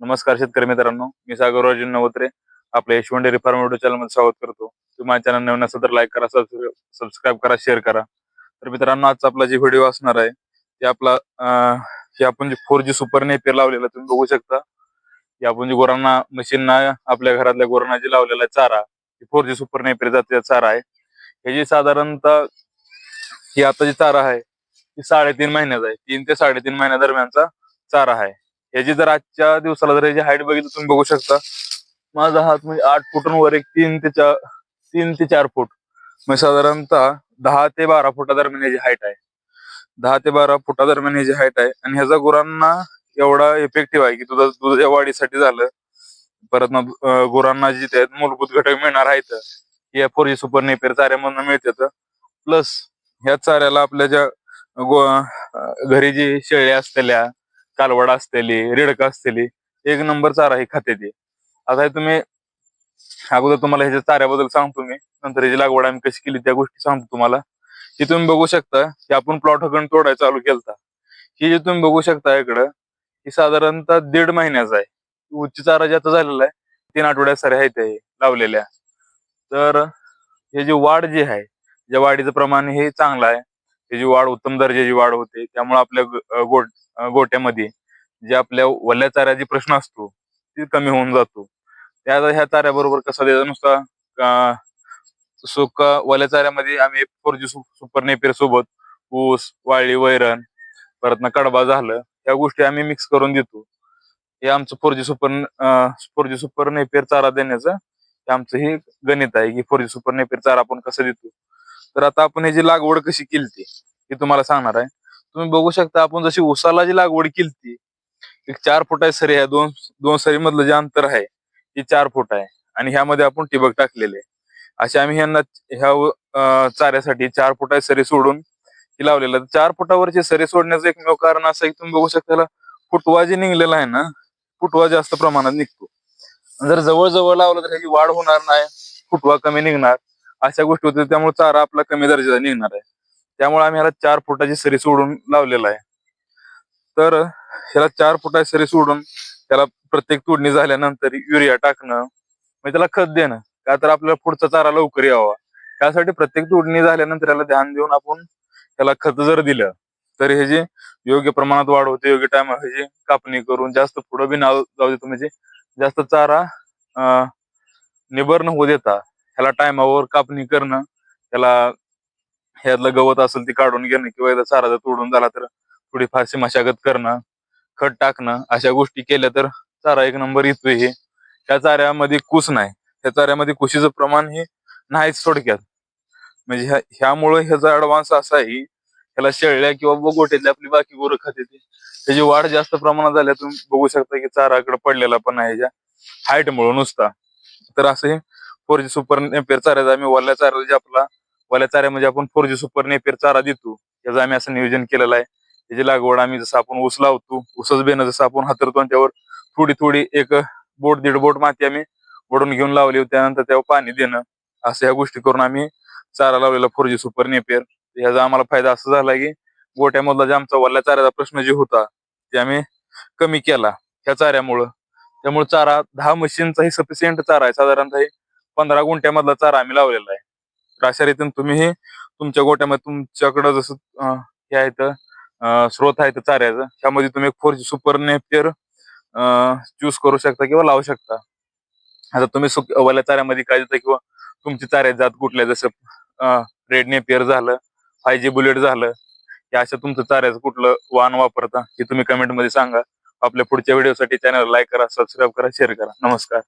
नमस्कार शेतकरी मित्रांनो मी सागर राजू नवत्रे. आपल्या यशवंत डेअरी फार्म युट्यूबमध्ये स्वागत करतो. तुम्ही माझ्या चॅनल नवीन असेल तर लाईक करा सबस्क्राईब करा शेअर करा. तर मित्रांनो आजचा आपला जे व्हिडिओ असणार आहे ते आपला हे आपण जे फोर जी सुपर नेपियर लावलेला तुम्ही बघू शकता. हे आपण जे गुरांना मशीनना आपल्या घरातल्या गुरांना जे लावलेला आहे चारा फोर जी सुपर नेपियर जातीचा चारा आहे. हे जे साधारणतः ही आता जी चारा आहे ती साडेतीन महिन्याचा आहे. तीन ते साडेतीन महिन्या दरम्यानचा चारा आहे. याची जर आजच्या दिवसाला जर याची हाईट बघितली तुम्ही बघू शकता. माझा हात म्हणजे आठ फुटांवर एक तीन ते चार तीन ते चार फूट. म्हणजे साधारणतः दहा ते बारा फुटा दरम्यान याची हाईट आहे. दहा ते बारा फुटा दरम्यान याची हाईट आहे. आणि ह्याचा गुरांना एवढा इफेक्टिव्ह आहे की तुझा दुधाच्या वाढीसाठी झालं. परत ना गुरांना जिथे त्यात मूलभूत घटक मिळणार आहेत या फोर जी सुपर नेपेर चाऱ्यामधून मिळतात. प्लस ह्या चाऱ्याला आपल्या ज्या घरी जी शेळी असलेल्या कालवड असलेली रिडक असलेली एक नंबर चारा हे खाते ती. आता हे तुम्ही अगोदर तुम्हाला ह्याच्या चाऱ्याबद्दल सांगतो मी नंतर ह्याची लागवड आम्ही कशी केली त्या गोष्टी सांगतो तुम्हाला. ही तुम्ही बघू शकता की आपण प्लॉट हकण तोडायला चालू केलता. ही जी तुम्ही बघू शकता इकडं ही साधारणतः दीड महिन्याचा आहे. उच्च चारा ज्याचा झालेला आहे तीन आठवड्यात सारे आहेत लावलेल्या. तर हे जे वाढ जी आहे ज्या वाढीचं प्रमाण हे चांगलं आहे. त्याची वाढ उत्तम दर्जाची वाढ होते. त्यामुळे आपल्या गोट गोट्यामध्ये जे आपल्या वल्ल्या चाऱ्याचे प्रश्न असतो ते कमी होऊन जातो. त्या ह्या चाऱ्याबरोबर कसा द्यायचा नुसता सुका वल्या चाऱ्यामध्ये आम्ही फोर जी सुपर नेपेर सोबत ऊस वाळी वैरण परत ना कडबा झालं या गोष्टी आम्ही मिक्स करून देतो. हे आमचं four G super four G super Napier चारा देण्याचं हे आमचं हे गणित आहे की फोर जी सुपर नेपेर चारा आपण कसं देतो. तर आता आपण ह्याची लागवड कशी केली हे तुम्हाला सांगणार आहे. तुम्ही बघू शकता आपण जशी उसाला जी लागवड केली एक चार फुटा सरी आहे. दोन दोन सरी मधलं जे अंतर आहे ते चार फूट आहे. आणि ह्यामध्ये आपण ठिबक टाकलेले असे आम्ही ह्यांना ह्या चाऱ्यासाठी चार फुटा सरी सोडून ती लावलेलं चार फुटावरची सरी सोडण्याचं एकमेव कारण असं आहे की तुम्ही बघू शकता फुटवा जे निघलेला आहे ना फुटवा जास्त प्रमाणात निघतो. जर जवळ जवळ लावलं तर ह्याची वाढ होणार नाही फुटवा कमी निघणार. अशा गोष्टी होत्या त्यामुळे चारा आपला कमी दर्जाचा निघणार आहे. त्यामुळे आम्ही ह्याला चार फुटाची सरी सोडून लावलेला आहे. तर ह्याला चार फुटाची सरी सोडून त्याला प्रत्येक तोडणी झाल्यानंतर युरिया टाकणं म्हणजे त्याला खत देणं का तर आपल्याला पुढचा चारा लवकर यावा. त्यासाठी प्रत्येक तोडणी झाल्यानंतर याला ध्यान देऊन आपण त्याला खत जर दिलं तर हे जे योग्य प्रमाणात वाढ होते योग्य टाइम ह्याची कापणी करून जास्त पुढं बी नाव जाऊ देतो म्हणजे जास्त चारा निबर न होऊ देता ह्याला टायमावर कापणी करणं त्याला ह्यातलं गवत असेल ते काढून घेणं किंवा एकदा चारा जर तोडून झाला तर थोडी फारशी मशागत करणं खत टाकणं अशा गोष्टी केल्या तर चारा एक नंबर येतोय हे. त्या चाऱ्यामध्ये कुस नाही. त्या चाऱ्यामध्ये कुशीचं प्रमाण हे नाहीच थोडक्यात. म्हणजे ह्या- ह्यामुळं ह्याचा ऍडव्हान्स असा आहे ह्याला शेळल्या किंवा गोठ्यातली आपली बाकी गोरं खाते येते त्याची वाढ जास्त प्रमाणात झाल्या तुम्ही बघू शकता की चाराकडे पडलेला पण आहे ह्याच्या हाईट मुळे नुसता. तर असं हे फोर जी सुपर नेपेर चाऱ्याचा आम्ही वल्ल्या चाऱ्याला जे आपला वल्ल्या चाऱ्यामध्ये म्हणजे आपण फोर जी सुपर नेपेर चारा देतो. त्याचं आम्ही असं नियोजन केलेलं आहे. त्याची लागवड आम्ही जसं आपण ऊस लावतो ऊसच बेन जसं आपण हातरतो आणि त्यावर थोडी थोडी एक बोट दीड बोट माती आम्ही ओढून घेऊन लावली होती. त्यानंतर त्यावर पाणी देणं असं ह्या गोष्टी करून आम्ही चारा लावलेला फोर जी सुपर नेपेर ह्याचा आम्हाला फायदा असा झाला की गोट्यामधला जे आमचा वल्ल्या चाऱ्याचा प्रश्न जे होता ते आम्ही कमी केला. ह्या चाऱ्यामुळं. त्यामुळे चारा दहा मशीनचाही सफिशियंट चारा आहे. साधारणतः पंधरा गुंठ्यामधला चारा आम्ही लावलेला आहे. तर अशा रीतीने तुम्ही तुमच्या गोट्यामध्ये तुमच्याकडं जसं हे आहे तर स्रोत आहे तर चाऱ्याचं त्यामध्ये तुम्ही four G super Napier choose करू शकता किंवा लावू शकता. आता तुम्ही सुक वल्या चाऱ्यामध्ये काय देता किंवा तुमची चाऱ्या जात कुठल्या जसं रेड नेपियर झालं फाय जी बुलेट झालं या अशा तुमचं चाऱ्याचं कुठलं वाहन वापरता हे तुम्ही कमेंटमध्ये सांगा. आपल्या पुढच्या व्हिडिओसाठी चॅनल लाईक करा सबस्क्राईब करा शेअर करा. नमस्कार.